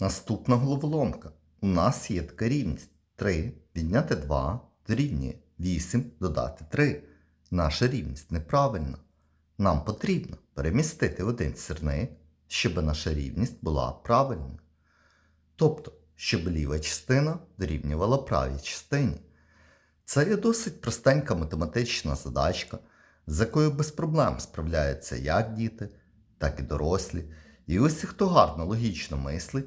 Наступна головоломка. У нас є така рівність. 3 відняти 2 дорівнює 8 додати 3. Наша рівність неправильна. Нам потрібно перемістити один сірник, щоб наша рівність була правильною. Тобто, щоб ліва частина дорівнювала правій частині. Це є досить простенька математична задачка, з якою без проблем справляються як діти, так і дорослі. І усі, хто гарно логічно мислить,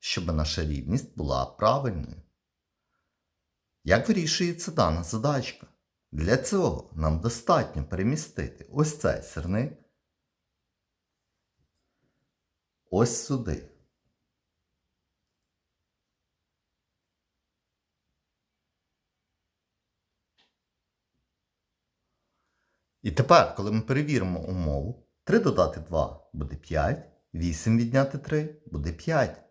щоб наша рівність була правильною. Як вирішується дана задачка? Для цього нам достатньо перемістити ось цей сирник ось сюди. І тепер, коли ми перевіримо умову, 3 додати 2 буде 5, 8 відняти 3 буде 5,